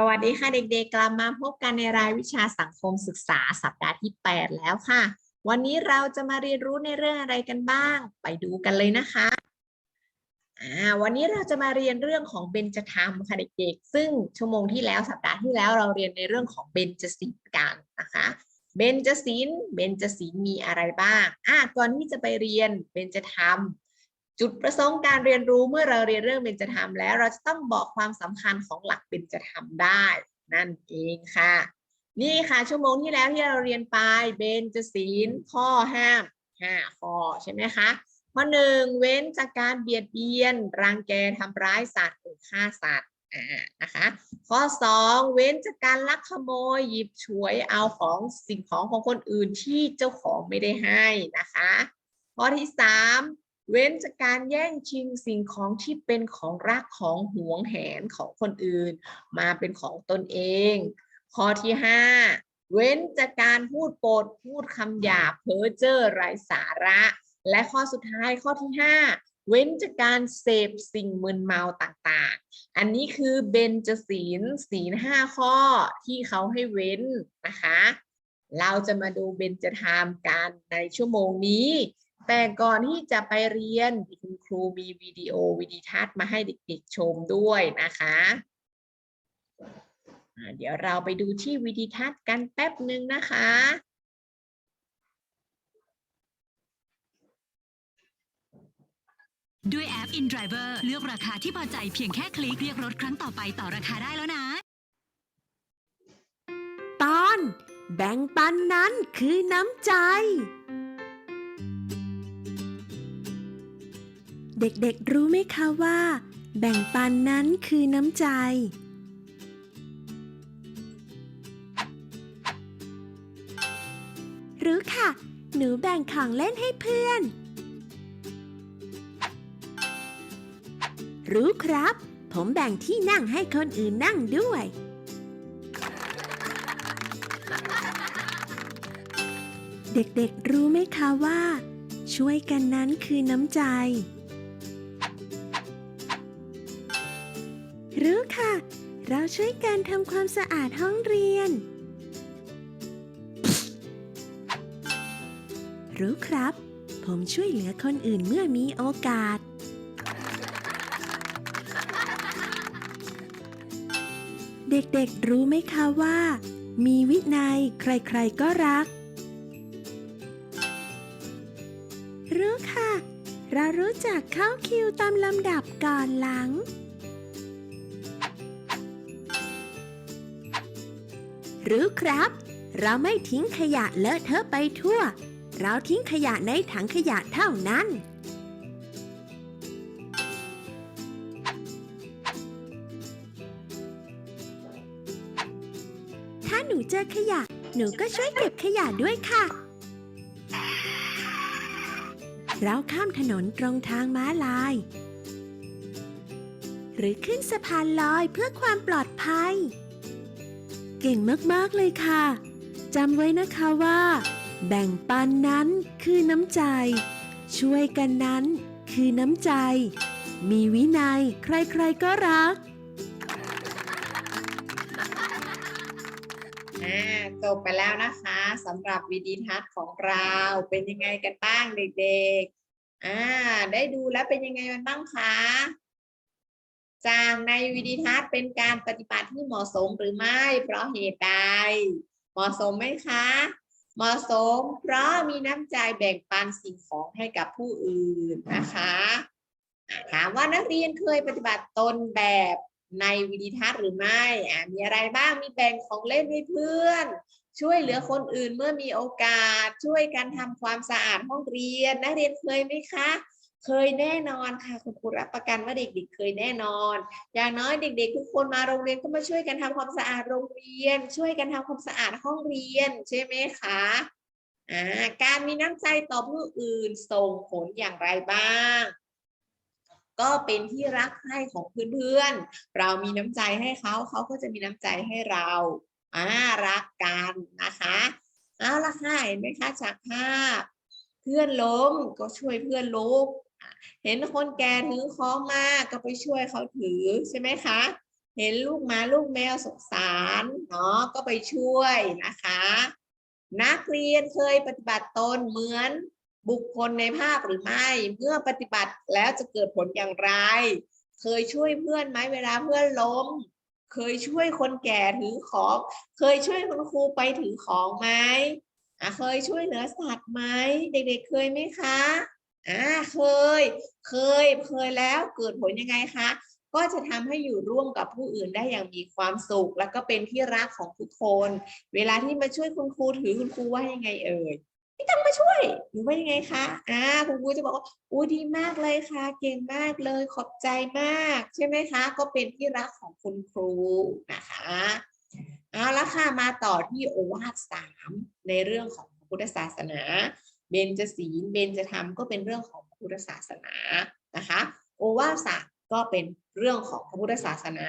สวัสดีค่ะเด็กๆ กลับมาพบกันในรายวิชาสังคมศึกษาสัปดาห์ที่ 8 แล้วค่ะ วันนี้เราจะมาเรียนรู้ในเรื่องอะไรกันบ้าง ไปดูกันเลยนะคะอ่าวันนี้เราจะมาเรียนเรื่องของเบญจธรรมค่ะเด็กๆ ซึ่งชั่วโมงที่แล้วสัปดาห์ที่แล้วเราเรียนในเรื่องของเบญจศีลกันนะคะเบญจศีลเบญจศีลมีอะไรบ้างอ่าก่อนที่จะไปเรียนเบญจธรรม จุดประสงค์การเรียนรู้เมื่อเราเรียนเรื่องเบญจธรรมแล้ว เราจะต้องบอกความสำคัญของหลักเบญจธรรมได้ นั่นเองค่ะ นี่ค่ะชั่วโมงที่แล้วที่เราเรียนไปเบญจศีลข้อห้ามห้าข้อใช่ไหมคะข้อหนึ่งเว้นจากการเบียดเบียน รังแกทำร้ายสัตว์หรือฆ่าสัตว์อ่านะคะข้อสองเว้นจากการลักขโมยหยิบฉวยเอาของสิ่งของของคนอื่นที่เจ้าของไม่ได้ให้นะคะ ข้อที่สาม เว้นจากการแย่งชิงสิ่งของที่เป็นของรักของหวงแหนของคนอื่น มาเป็นของตนเอง ข้อที่ห้าเว้นจากการพูดโปดพูดคำหยาบเพ้อเจ้อไร้สาระ และข้อสุดท้ายข้อที่ห้าเว้นจากการเสพสิ่งมึนเมาต่างๆ อันนี้คือเบญจศีลศีลห้าข้อที่เขาให้เว้นนะคะ เราจะมาดูเบญจธรรมกันในชั่วโมงนี้ แต่ก่อนที่จะไปเรียนคุณครูมีวิดีโอวิดีทัศน์มาให้เด็กๆชมด้วยนะคะอ่าเดี๋ยวเราไปดูที่วิดีทัศน์กันแป๊บหนึ่งนะคะด้วยแอป InDriver เลือกราคาที่พอใจเพียงแค่คลิกเรียกรถครั้งต่อไปต่อราคาได้แล้วนะ ตอน แบ่งปันนั้นคือน้ำใจ เด็กๆรู้ไหมคะว่า แบ่งปันนั้นคือน้ำใจ รู้ค่ะ หนูแบ่งของเล่นให้เพื่อน รู้ครับ ผมแบ่งที่นั่งให้คนอื่นนั่งด้วย เด็กๆรู้ไหมคะว่า ช่วยกันนั้นคือน้ำใจ รู้ค่ะ เราช่วยกันทำความสะอาดห้องเรียน รู้ครับ ผมช่วยเหลือคนอื่นเมื่อมีโอกาส เด็กๆรู้ไหมคะว่า มีวินัยใครๆก็รัก รู้ค่ะ เรารู้จักเข้าคิวตามลำดับก่อนหลัง รู้ครับ เราไม่ทิ้งขยะเลอะเทอะไปทั่ว เราทิ้งขยะในถังขยะเท่านั้น ถ้าหนูเจอขยะ หนูก็ช่วยเก็บขยะด้วยค่ะ เราข้ามถนนตรงทางม้าลาย หรือขึ้นสะพานลอยเพื่อความปลอดภัย เก่งมากๆเลยค่ะจำไว้นะคะว่า แบ่งปันนั้นคือน้ำใจ ช่วยกันนั้นคือน้ำใจ มีวินัยใครๆก็รักจบไปแล้วนะคะสำหรับวิดีทัศน์ของเราเป็นยังไงกันบ้างเด็กๆอ่าได้ดูแล้วเป็นยังไงกันบ้างคะ จากในวิดีทัศน์เป็นการปฏิบัติที่เหมาะสมหรือไม่ เพราะเหตุใด เหมาะสมไหมคะ เหมาะสม เพราะมีน้ำใจแบ่งปันสิ่งของให้กับผู้อื่นนะคะถามว่านักเรียนเคยปฏิบัติตนแบบในวิดีทัศน์หรือไม่มีอะไรบ้างมีแบ่งของเล่นให้เพื่อน ช่วยเหลือคนอื่นเมื่อมีโอกาส ช่วยกันทำความสะอาดห้องเรียน นักเรียนเคยไหมคะ เคยแน่นอนค่ะคุณครูรับประกันว่าเด็กๆ เคยแน่นอน อย่างน้อยเด็ก ๆ ทุกคนมาโรงเรียนก็มาช่วยกันทำความสะอาดโรงเรียน ช่วยกันทำความสะอาดห้องเรียนใช่ไหมคะอ่าการมีน้ำใจต่อผู้อื่นส่งผลอย่างไรบ้าง ก็เป็นที่รักใคร่ของเพื่อนๆเรามีน้ำใจให้เขาเขาก็จะมีน้ำใจให้เราอ่ารักกันนะคะเอาละค่ะเห็นไหมคะจากภาพเพื่อนล้มก็ช่วยเพื่อนลุก เห็นคนแก่ถือของมาก็ไปช่วยเขาถือใช่ไหมคะ เห็นลูกหมาลูกแมวสงสารเนาะก็ไปช่วยนะคะ นักเรียนเคยปฏิบัติตนเหมือนบุคคลในภาพหรือไม่ เมื่อปฏิบัติแล้วจะเกิดผลอย่างไร เคยช่วยเพื่อนไหมเวลาเพื่อนล้ม เคยช่วยคนแก่ถือของ เคยช่วยคุณครูไปถือของไหมเคยช่วยเหลือสัตว์ไหมเด็กๆเคยไหมคะ อ่าเคย เคย เคยแล้วเกิดผลยังไงคะ ก็จะทำให้อยู่ร่วมกับผู้อื่นได้อย่างมีความสุข แล้วก็เป็นที่รักของทุกคน เวลาที่มาช่วยคุณครูถือคุณครูว่ายังไงเอ่ยไม่ต้องมาช่วยหรือว่ายังไงคะอ่าคุณครูจะบอกว่าอู้ดีมากเลยค่ะ เก่งมากเลย ขอบใจมาก ใช่ไหมคะ ก็เป็นที่รักของคุณครูนะคะเอาละค่ะมาต่อที่โอวาทสามในเรื่องของพุทธศาสนา เบญจศีลเบญจธรรมก็เป็นเรื่องของพระพุทธศาสนานะคะโอวาสามก็เป็นเรื่องของพระพุทธศาสนา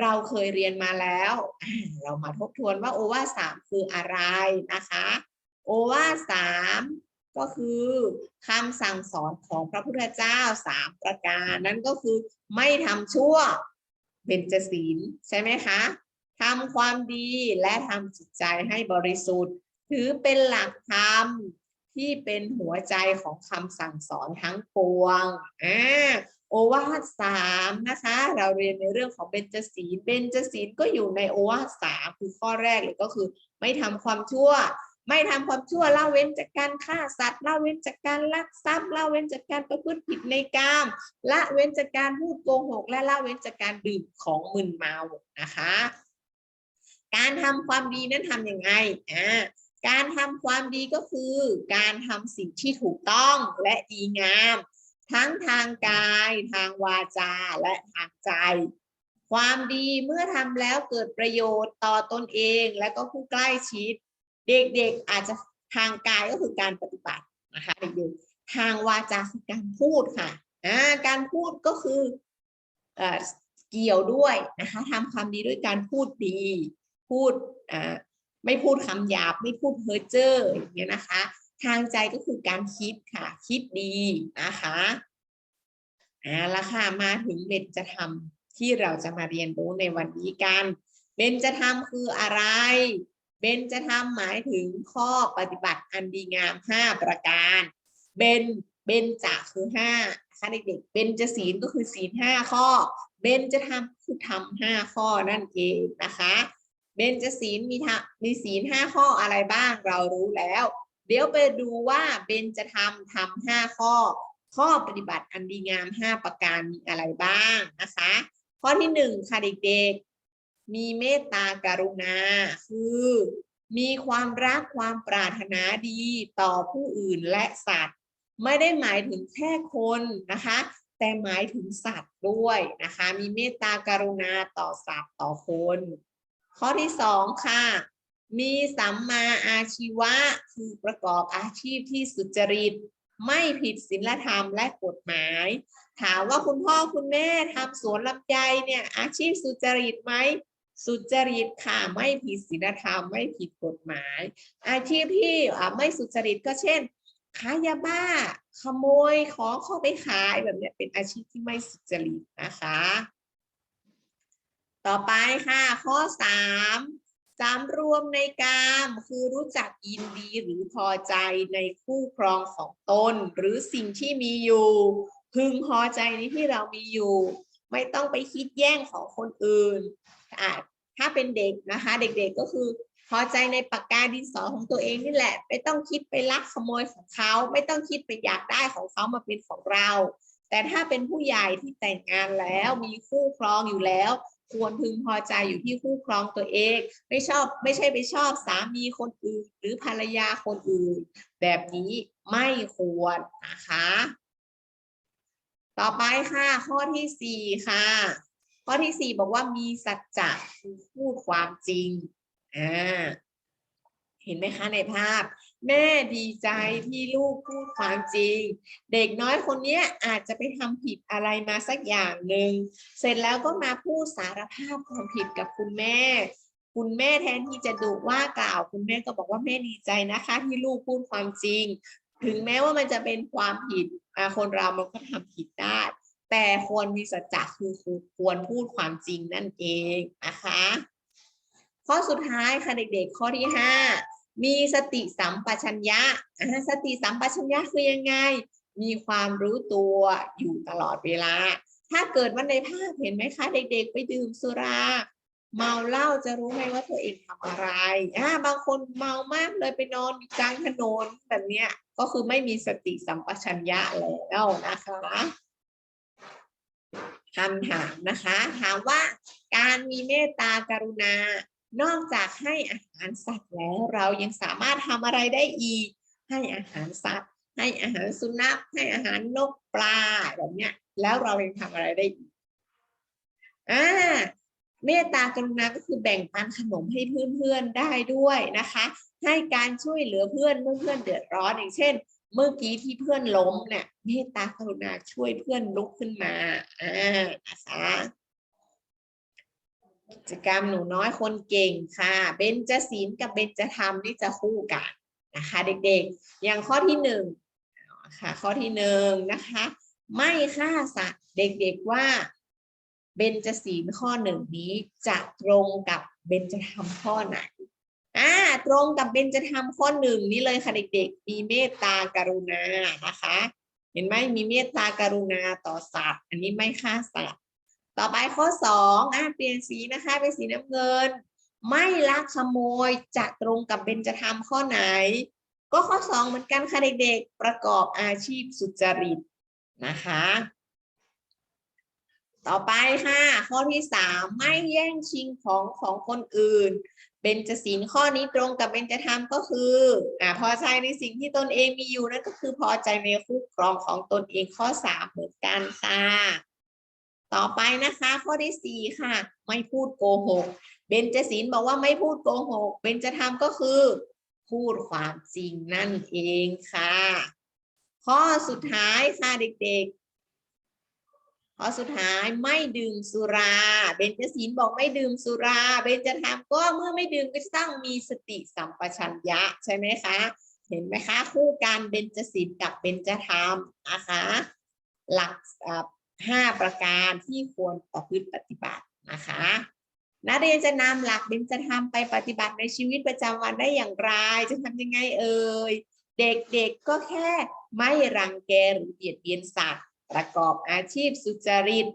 เราเคยเรียนมาแล้ว เรามาทบทวนว่าโอวาสามคืออะไรนะคะโอวาสามก็คือคำสั่งสอนของพระพุทธเจ้าสามประการนั่นก็คือไม่ทำชั่วเบญจศีลใช่ไหมคะทำความดีและทำจิตใจให้บริสุทธิ์ ถือเป็นหลักธรรม ที่เป็นหัวใจของคำสั่งสอนทั้งปวงอ่าโอวาทสามนะคะ เราเรียนในเรื่องของเบญจศีล เบญจศีลก็อยู่ในโอวาทสามคือข้อแรกเลยก็คือ ไม่ทำความชั่ว ไม่ทำความชั่ว ละเว้นจากการฆ่าสัตว์ ละเว้นจากการลักทรัพย์ ละเว้นจากการประพฤติผิดในกาม ละเว้นจากการพูดโกหก และละเว้นจากการดื่มของมึนเมา นะคะ การทำความดีนั้นทำยังไง อ่า การทำความดีก็คือ การทำสิ่งที่ถูกต้องและดีงาม ทั้งทางกาย ทางวาจาและทางใจ ความดีเมื่อทำแล้วเกิดประโยชน์ต่อตนเองและก็ผู้ใกล้ชิด เด็กๆอาจจะทางกายก็คือการปฏิบัตินะคะเด็กๆทางวาจาคือการพูดค่ะอ่าการพูดก็คือเอ่อเกี่ยวด้วยนะคะทำความดีด้วยการพูดดี พูดอ่า ไม่พูดคำหยาบ ไม่พูดเพ้อเจ้ออย่างเงี้ยนะคะ ทางใจก็คือการคิดค่ะ คิดดีนะคะอ่าละค่ะมาถึงเบญจธรรมที่เราจะมาเรียนรู้ในวันนี้กันเบญจธรรมคืออะไรเบญจธรรมหมายถึงข้อปฏิบัติอันดีงามห้าประการ เบญเบญจะคือห้านะคะเด็กๆเบญจศีลก็คือศีลห้าข้อ เบญจธรรมคือธรรมห้าข้อนั่นเองนะคะ เบญจศีลมีทะมีศีลห้าข้ออะไรบ้างเรารู้แล้ว เดี๋ยวไปดูว่าเบญจธรรมทำห้าข้อ ข้อปฏิบัติอันดีงามห้าประการมีอะไรบ้างนะคะ ข้อที่หนึ่งค่ะเด็กๆ มีเมตตาการุณา คือมีความรักความปรารถนาดีต่อผู้อื่นและสัตว์ ไม่ได้หมายถึงแค่คนนะคะ แต่หมายถึงสัตว์ด้วยนะคะ มีเมตตาการุณาต่อสัตว์ต่อคน ข้อที่สองค่ะ มีสัมมาอาชีวะคือประกอบอาชีพที่สุจริต ไม่ผิดศีลธรรมและกฎหมาย ถามว่าคุณพ่อคุณแม่ทำสวนลำไยเนี่ยอาชีพสุจริตไหมสุจริตค่ะไม่ผิดศีลธรรมไม่ผิดกฎหมาย อาชีพที่ไม่สุจริตก็เช่นขายยาบ้า ขโมยของเข้าไปขายแบบนี้เป็นอาชีพที่ไม่สุจริตนะคะ ต่อไปค่ะ ข้อสามสามรวมในกามคือรู้จักยินดีหรือพอใจในคู่ครองของตน หรือสิ่งที่มีอยู่ พึงพอใจในที่เรามีอยู่ ไม่ต้องไปคิดแย่งของคนอื่นอะถ้าเป็นเด็กนะคะ เด็กๆก็คือพอใจในปากกาดินสอของตัวเองนี่แหละ ไม่ต้องคิดไปลักขโมยของเขา ไม่ต้องคิดไปอยากได้ของเขามาเป็นของเรา แต่ถ้าเป็นผู้ใหญ่ที่แต่งงานแล้วมีคู่ครองอยู่แล้ว ควรพึงพอใจอยู่ที่คู่ครองตัวเอง ไม่ชอบไม่ใช่ไปชอบสามีคนอื่น หรือภรรยาคนอื่น แบบนี้ไม่ควรนะคะ ต่อไปค่ะข้อที่สี่ค่ะ ข้อที่สี่บอกว่ามีสัจจะคือพูดความจริงอ่าเห็นไหมคะในภาพ แม่ดีใจที่ลูกพูดความจริง เด็กน้อยคนนี้อาจจะไปทำผิดอะไรมาสักอย่างหนึ่งเสร็จแล้วก็มาพูดสารภาพความผิดกับคุณแม่ คุณแม่แทนที่จะดุว่ากล่าว คุณแม่ก็บอกว่าแม่ดีใจนะคะ ที่ลูกพูดความจริง ถึงแม้ว่ามันจะเป็นความผิดคนเรามันก็ทำผิดได้ แต่ควรมีสัจจะคือควรพูดความจริงนั่นเองนะคะข้อสุดท้ายค่ะเด็กๆ ข้อที่ห้า มีสติสัมปชัญญะสติสัมปชัญญะคือยังไง มีความรู้ตัวอยู่ตลอดเวลา ถ้าเกิดว่าในภาพเห็นไหมคะ เด็กๆ ไปดื่มสุรา เมาเหล้าจะรู้ไหมว่าตัวเองทำอะไรอ่าบางคนเมามากเลยไปนอนกลางถนนแบบเนี้ยก็คือไม่มีสติสัมปชัญญะแล้วนะคะคำถามนะคะ ถามว่าการมีเมตตากรุณา นอกจากให้อาหารสัตว์แล้วเรายังสามารถทำอะไรได้อีก ให้อาหารสัตว์ ให้อาหารสุนัข ให้อาหารนกปลาแบบเนี้ย แล้วเรายังทำอะไรได้อีกอ่าเมตตากรุณาก็คือแบ่งปันขนมให้เพื่อนๆได้ด้วยนะคะ ให้การช่วยเหลือเพื่อนเมื่อเพื่อนเดือดร้อนอย่างเช่น เมื่อกี้ที่เพื่อนล้มเนี่ยเมตตากรุณาช่วยเพื่อนลุกขึ้นมาอ่านะคะ กิจกรรมหนูน้อยคนเก่งค่ะเบญจศีลกับเบญจธรรมนี่จะคู่กันนะคะเด็กๆ อย่างข้อที่หนึ่งค่ะข้อที่หนึ่งนะคะ ไม่ฆ่าสัตว์เด็กๆว่าเบญจศีลข้อหนึ่งนี้จะตรงกับเบญจธรรมข้อไหนอ่าตรงกับเบญจธรรมข้อหนึ่งนี้เลยค่ะเด็กๆ มีเมตตากรุณานะคะ เห็นไหมมีเมตตากรุณาต่อสัตว์ อันนี้ไม่ฆ่าสัตว์ ต่อไปข้อสองอ่าเปลี่ยนสีนะคะเป็นสีน้ำเงิน ไม่ลักขโมยจะตรงกับเบญจธรรมข้อไหน ก็ข้อสองเหมือนกันค่ะเด็กๆ ประกอบอาชีพสุจริตนะคะ ต่อไปค่ะ ข้อที่สามไม่แย่งชิงของของคนอื่นเบญจศีลข้อนี้ตรงกับเบญจธรรมก็คืออ่าพอใจในสิ่งที่ตนเองมีอยู่นั่นก็คือพอใจในคู่ครองของตนเองข้อสามเหมือนกันค่ะ ต่อไปนะคะข้อที่สี่ค่ะ ไม่พูดโกหก เบญจศีลบอกว่าไม่พูดโกหก เบญจธรรมก็คือ พูดความจริงนั่นเองค่ะ ข้อสุดท้ายค่ะเด็กๆ ข้อสุดท้ายไม่ดื่มสุรา เบญจศีลบอกไม่ดื่มสุรา เบญจธรรมก็เมื่อไม่ดื่มก็ต้องมีสติสัมปชัญญะใช่ไหมคะ เห็นไหมคะ คู่การเบญจศีลกับเบญจธรรมนะคะหลัก ห้าประการที่ควรประพฤติปฏิบัตินะคะนักเรียนจะนำหลักเบญจธรรมไปปฏิบัติในชีวิตประจำวันได้อย่างไร จะทำยังไงเอ่ย เด็กๆก็แค่ไม่รังแกหรือเบียดเบียนสัตว์ ประกอบอาชีพสุจริต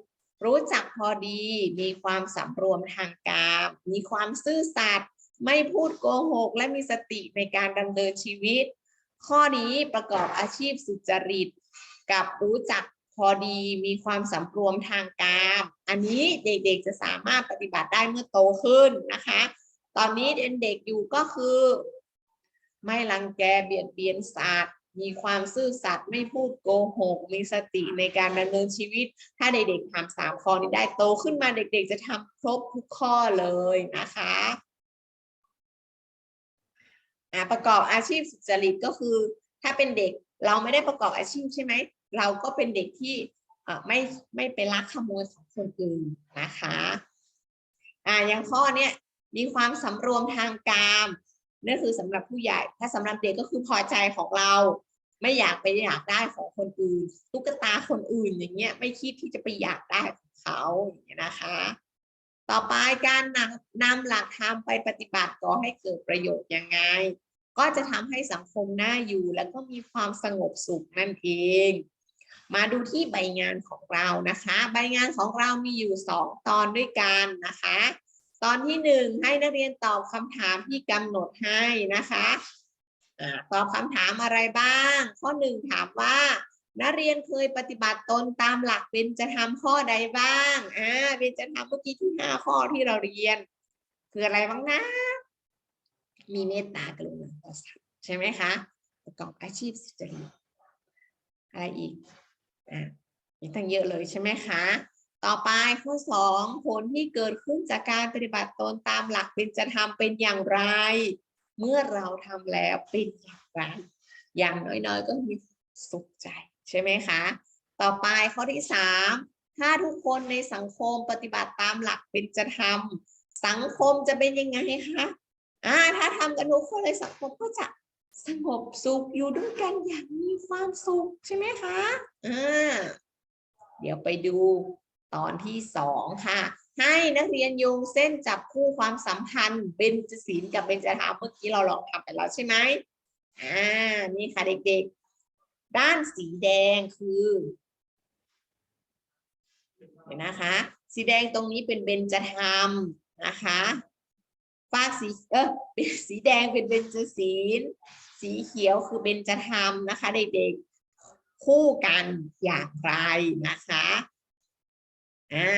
รู้จักพอดี มีความสำรวมทางการ มีความซื่อสัตย์ ไม่พูดโกหก และมีสติในการดำเนินชีวิต ข้อนี้ประกอบอาชีพสุจริต กับรู้จัก อดีมีความสำรวมทางการอันนี้เด็กๆจะสามารถปฏิบัติได้เมื่อโตขึ้นนะคะ ตอนนี้เด็กๆอยู่ก็คือ ไม่รังแกเบียดเบียนสัตว์มีความซื่อสัตย์ไม่พูดโกหก มีสติในการดำเนินชีวิต ถ้าเด็กๆทำสามข้อนี้ได้โตขึ้นมาเด็กๆ จะทำครบทุกข้อเลยนะคะอ่าประกอบอาชีพสุจริตก็คือ ถ้าเป็นเด็กเราไม่ได้ประกอบอาชีพใช่ไหม เราก็เป็นเด็กที่ไม่ไม่ไปลักขโมยของคนอื่นนะคะอ่าอย่างข้อเนี้ยมีความสำรวมทางการนั่นคือสำหรับผู้ใหญ่ ถ้าสำหรับเด็กก็คือพอใจของเรา ไม่อยากไปอยากได้ของคนอื่นตุ๊กตาคนอื่นอย่างเงี้ยไม่คิดที่จะไปอยากได้ของเขาอย่างเงี้ยนะคะ ต่อไปการนำนำหลักธรรมไปปฏิบัติก่อให้เกิดประโยชน์ยังไง ก็จะทำให้สังคมน่าอยู่แล้วก็มีความสงบสุขนั่นเอง มาดูที่ใบงานของเรานะคะ ใบงานของเรามีอยู่สองตอนด้วยกันนะคะ ตอนที่หนึ่งให้นักเรียนตอบคำถามที่กำหนดให้นะคะตอบคำถามอะไรบ้าง ข้อหนึ่งถามว่านักเรียนเคยปฏิบัติตนตามหลักเบญจะทำข้อใดบ้างอ่าเบญจะทำเมื่อกี้ที่ห้าข้อที่เราเรียน คืออะไรบ้างนะ มีเมตตากรุณาต่อสัตว์ใช่ไหมคะประกอบอาชีพสุจริตอะไรอีก มีตั้งเยอะเลยใช่ไหมคะ ต่อไปข้อสองผลที่เกิดขึ้นจากการปฏิบัติตนตามหลักเป็นจะทำเป็นอย่างไร เมื่อเราทำแล้วเป็นอย่างไร อย่างน้อยๆ ก็มีสุขใจใช่ไหมคะ ต่อไปข้อที่สามถ้าทุกคนในสังคมปฏิบัติตามหลักเป็นจะทำสังคมจะเป็นยังไงคะอ่าถ้าทำกันทุกคนเลยสังคมก็จะ สงบสุขอยู่ด้วยกันอย่างมีความสุขใช่ไหมคะอ่าเดี๋ยวไปดูตอนที่สองค่ะ ให้นักเรียนโยงเส้นจับคู่ความสัมพันธ์เบญจศีลกับเบญจธรรมเมื่อกี้เราลองทำไปแล้วใช่ไหมอ่านี่ค่ะเด็กๆ ด้านสีแดงคือเห็นนะคะ สีแดงตรงนี้เป็นเบญจธรรมนะคะ ฟาสีเออเป็นสีแดงเป็นเบญจศีลสีเขียวคือเบญจธรรมนะคะเด็กๆคู่กันอย่างไรนะคะอ่า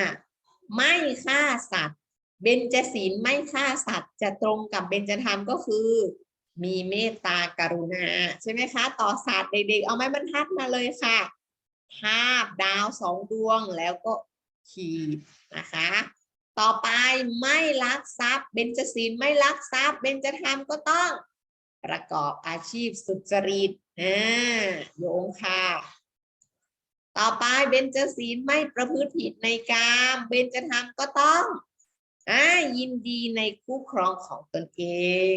ไม่ฆ่าสัตว์ เบญจศีลไม่ฆ่าสัตว์ จะตรงกับเบญจธรรมก็คือ มีเมตตากรุณาใช่ไหมคะ ต่อสัตว์เด็กๆ เอาไม้บรรทัดมาเลยค่ะ ภาพดาวสองดวงแล้วก็ขีดนะคะ ต่อไปไม่ลักทรัพย์เบญจศีลไม่ลักทรัพย์เบญจธรรมก็ต้อง ประกอบอาชีพสุจริตอ่าโยงค่ะ ต่อไปเบญจศีลไม่ประพฤติผิดในกามเบญจธรรมก็ต้องอ่ายินดีในคู่ครองของตนเอง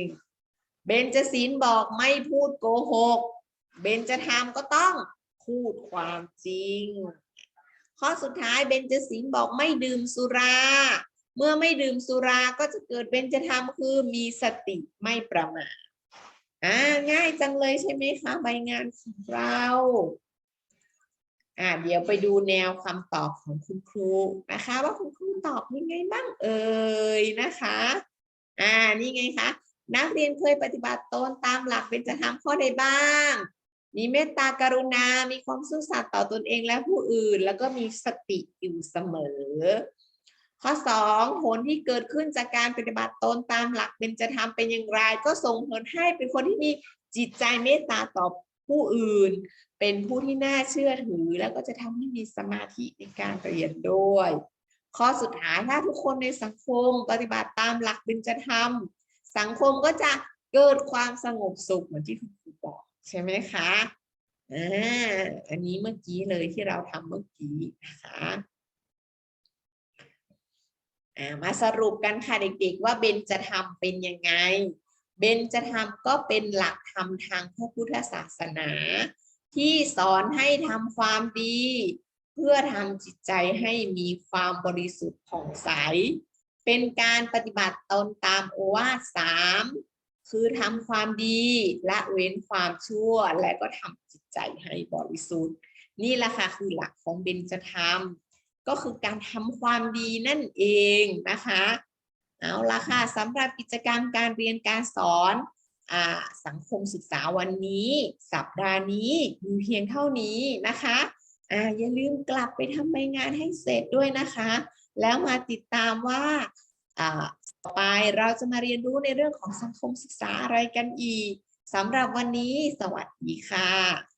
เบญจศีลบอกไม่พูดโกหก เบญจธรรมก็ต้องพูดความจริงข้อสุดท้ายเบญจศีลบอกไม่ดื่มสุรา เมื่อไม่ดื่มสุราก็จะเกิดเบญจธรรมคือมีสติไม่ประมาทอ่าง่ายจังเลยใช่ไหมคะใบงานของเราอ่าเดี๋ยวไปดูแนวคำตอบของคุณครูนะคะ ว่าคุณครูตอบยังไงบ้างเอ่ยนะคะอ่านี่ไงคะนักเรียนเคยปฏิบัติตนตามหลักเป็นจะทำข้อใดบ้าง มีเมตตากรุณา มีความซื่อสัตย์ต่อตนเองและผู้อื่น แล้วก็มีสติอยู่เสมอ ข้อสองผลที่เกิดขึ้นจากการปฏิบัติตนตามหลักเป็นจะทำเป็นอย่างไร ก็ส่งผลให้เป็นคนที่มีจิตใจเมตตาต่อผู้อื่น เป็นผู้ที่น่าเชื่อถือ แล้วก็จะทำให้มีสมาธิในการเรียนด้วย ข้อสุดท้ายถ้าทุกคนในสังคมปฏิบัติตามหลักเป็นจะทำสังคมก็จะเกิดความสงบสุขเหมือนที่คุณครูบอกใช่ไหมคะอ่าอันนี้เมื่อกี้เลยที่เราทำเมื่อกี้นะคะอ่า มาสรุปกันค่ะเด็กๆ ว่าเบญจะทำเป็นยังไง เบญจะทำก็เป็นหลักธรรมทางพระพุทธศาสนา ที่สอนให้ทำความดี เพื่อทำจิตใจให้มีความบริสุทธิ์ผ่องใส เป็นการปฏิบัติตนตามโอวาทสามคือทำความดีละเว้นความชั่วและก็ทำจิตใจให้บริสุทธิ์ นี่แหละค่ะคือหลักของเบญจธรรม ก็คือการทำความดีนั่นเองนะคะเอาละค่ะสำหรับกิจกรรมการเรียนการสอนอสังคมศึกษาวันนี้ สัปดาห์นี้มีเพียงเท่านี้นะคะออย่าลืมกลับไปทำใบงานให้เสร็จด้วยนะคะ แล้วมาติดตามว่าอ่าต่อไปเราจะมาเรียนรู้ในเรื่องของสังคมศึกษาอะไรกันอีกสำหรับวันนี้สวัสดีค่ะ